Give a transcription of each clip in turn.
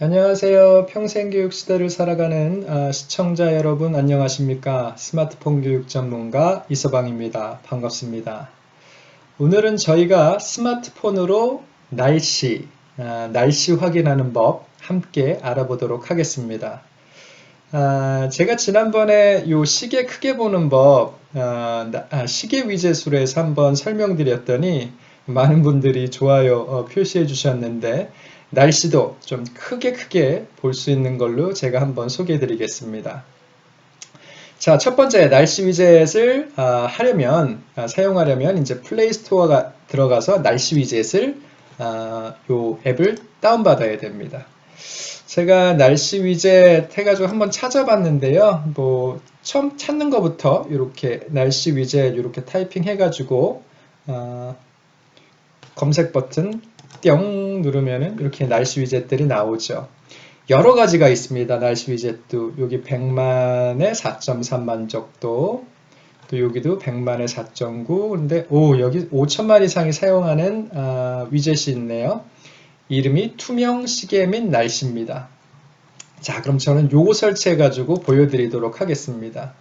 안녕하세요. 평생교육 시대를 살아가는 아, 시청자 여러분 안녕하십니까? 스마트폰 교육 전문가 이서방입니다. 반갑습니다. 오늘은 저희가 스마트폰으로 날씨, 아, 날씨 확인하는 법 함께 알아보도록 하겠습니다. 아, 제가 지난번에 요 시계 크게 보는 법, 아, 나- 아, 시계 위젯으로 해서 한번 설명드렸더니 많은 분들이 좋아요 어, 표시해 주셨는데 날씨도 좀 크게 크게 볼 수 있는 걸로 제가 한번 소개해 드리겠습니다. 자, 첫 번째 날씨 위젯을 아, 하려면 아, 사용하려면 이제 플레이 스토어가 들어가서 날씨 위젯을 아, 요 앱을 다운받아야 됩니다. 제가 날씨 위젯 해가지고 한번 찾아봤는데요. 뭐 처음 찾는 것부터 이렇게 날씨 위젯 이렇게 타이핑 해가지고 아, 검색 버튼 뿅 누르면은 이렇게 날씨 위젯들이 나오죠. 여러 가지가 있습니다. 날씨 위젯도 여기 100만에 4.3만 적도 또 여기도 100만에 4.9 근데 오 여기 5천만 이상이 사용하는 아, 위젯이 있네요. 이름이 투명 시계 및 날씨입니다. 자 그럼 저는 요거 설치해 가지고 보여드리도록 하겠습니다.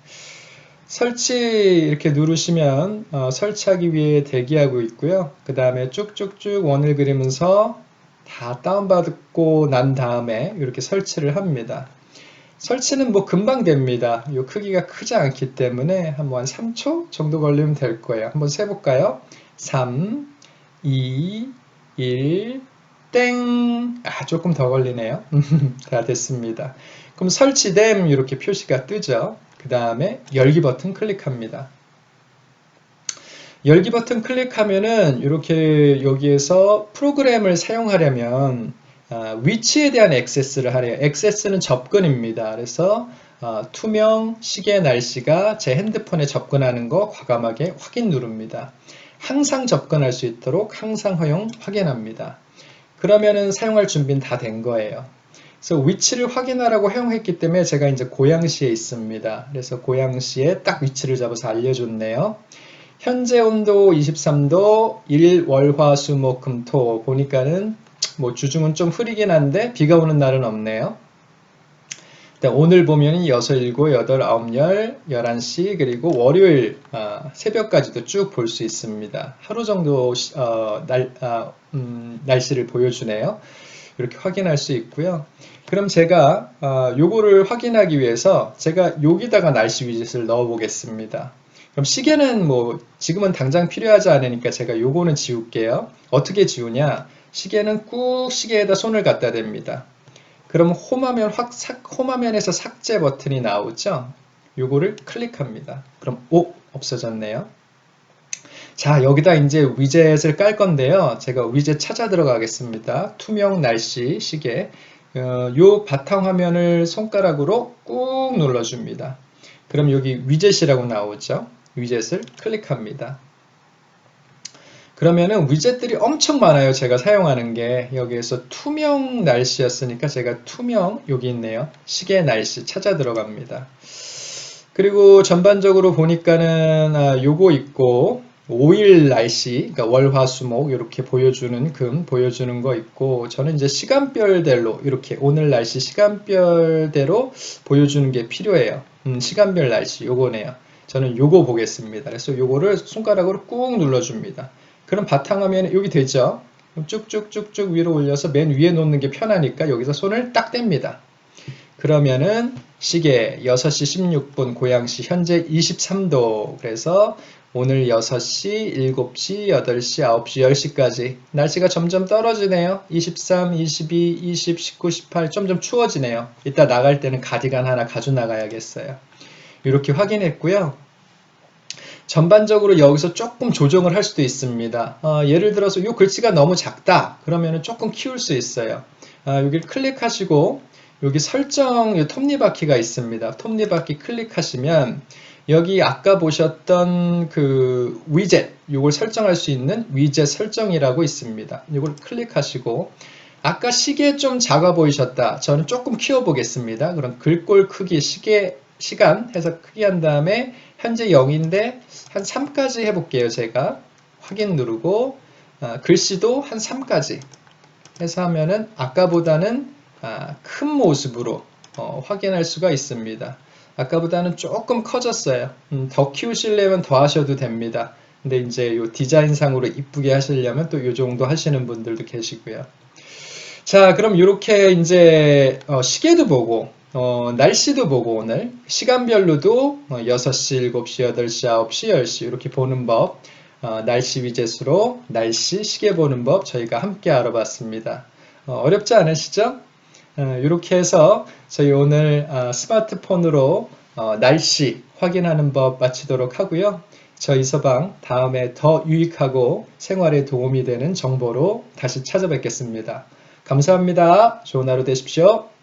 설치 이렇게 누르시면 어, 설치하기 위해 대기하고 있고요. 그 다음에 쭉쭉쭉 원을 그리면서 다 다운받고 난 다음에 이렇게 설치를 합니다. 설치는 뭐 금방 됩니다. 이 크기가 크지 않기 때문에 한번 3초 정도 걸리면 될 거예요. 한번 세볼까요? 3, 2, 1, 땡! 아, 조금 더 걸리네요. 다 됐습니다. 그럼 설치됨 이렇게 표시가 뜨죠. 그 다음에 열기 버튼 클릭합니다. 열기 버튼 클릭하면은 이렇게 여기에서 프로그램을 사용하려면 아, 위치에 대한 액세스를 하래요. 액세스는 접근입니다. 그래서 아, 투명 시계 날씨가 제 핸드폰에 접근하는 거 과감하게 확인 누릅니다. 항상 접근할 수 있도록 항상 허용 확인합니다. 그러면은 사용할 준비는 다 된 거예요. 그래서 위치를 확인하라고 허용했기 때문에 제가 이제 고양시에 있습니다. 그래서 고양시에 딱 위치를 잡아서 알려줬네요. 현재 온도 23도, 일, 월, 화, 수, 목, 금, 토 보니까는 뭐 주중은 좀 흐리긴 한데 비가 오는 날은 없네요. 오늘 보면은 6, 7, 8, 9, 10, 11시 그리고 월요일 아, 새벽까지도 쭉 볼 수 있습니다. 하루 정도 시- 어, 날, 아, 음, 날씨를 보여주네요. 이렇게 확인할 수 있고요. 그럼 제가 아, 요거를 확인하기 위해서 제가 여기다가 날씨 위젯을 넣어 보겠습니다. 그럼 시계는 뭐 지금은 당장 필요하지 않으니까 제가 요거는 지울게요. 어떻게 지우냐? 시계는 꾹 시계에다 손을 갖다 댑니다. 그럼 홈화면 확 삭, 홈화면에서 삭제 버튼이 나오죠? 요거를 클릭합니다. 그럼 오 없어졌네요. 자, 여기다 이제 위젯을 깔 건데요. 제가 위젯 찾아 들어가겠습니다. 투명 날씨 시계. 어, 요 바탕 화면을 손가락으로 꾹 눌러줍니다. 그럼 여기 위젯이라고 나오죠. 위젯을 클릭합니다. 그러면은 위젯들이 엄청 많아요. 제가 사용하는 게 여기에서 투명 날씨였으니까 제가 투명 여기 있네요. 시계 날씨 찾아 들어갑니다. 그리고 전반적으로 보니까는 아, 요거 있고 5일 날씨, 그러니까 월 화 수 목 이렇게 보여주는 금 보여주는 거 있고 저는 이제 시간별대로 이렇게 오늘 날씨 시간별대로 보여주는 게 필요해요. 음, 시간별 날씨 요거네요. 저는 요거 보겠습니다. 그래서 요거를 손가락으로 꾹 눌러줍니다. 그럼 바탕화면에 여기 되죠? 쭉쭉쭉쭉 위로 올려서 맨 위에 놓는 게 편하니까 여기서 손을 딱 뗍니다. 그러면은 시계 6시 16분 고양시 현재 23도 그래서 오늘 6시, 7시, 8시, 9시, 10시까지 날씨가 점점 떨어지네요. 23, 22, 20, 19, 18 점점 추워지네요. 이따 나갈 때는 가디건 하나 가져 나가야겠어요. 이렇게 확인했고요. 전반적으로 여기서 조금 조정을 할 수도 있습니다. 어, 예를 들어서 이 글씨가 너무 작다. 그러면 조금 키울 수 있어요. 아, 여기를 클릭하시고 여기 설정 이 톱니바퀴가 있습니다. 톱니바퀴 클릭하시면 여기 아까 보셨던 그 위젯 이걸 설정할 수 있는 위젯 설정이라고 있습니다. 이걸 클릭하시고 아까 시계 좀 작아 보이셨다. 저는 조금 키워 보겠습니다. 그럼 글꼴 크기 시계 시간 해서 크기 한 다음에 현재 0인데 한 3까지 해볼게요. 제가 확인 누르고 아, 글씨도 한 3까지 해서 하면은 아까보다는 아, 큰 모습으로 어, 확인할 수가 있습니다. 아까보다는 조금 커졌어요. 음, 더 키우시려면 더 하셔도 됩니다. 근데 이제 요 디자인상으로 이쁘게 하시려면 또 요 정도 하시는 분들도 계시고요. 자, 그럼 이렇게 이제 어, 시계도 보고 어, 날씨도 보고 오늘 시간별로도 어, 6시, 7시, 8시, 9시, 10시 이렇게 보는 법 어, 날씨 위젯으로 날씨 시계 보는 법 저희가 함께 알아봤습니다. 어, 렵지 않으시죠? 이렇게 해서 저희 오늘 아, 스마트폰으로 어, 날씨 확인하는 법 마치도록 하고요. 저희 서방 다음에 더 유익하고 생활에 도움이 되는 정보로 다시 찾아뵙겠습니다. 감사합니다. 좋은 하루 되십시오.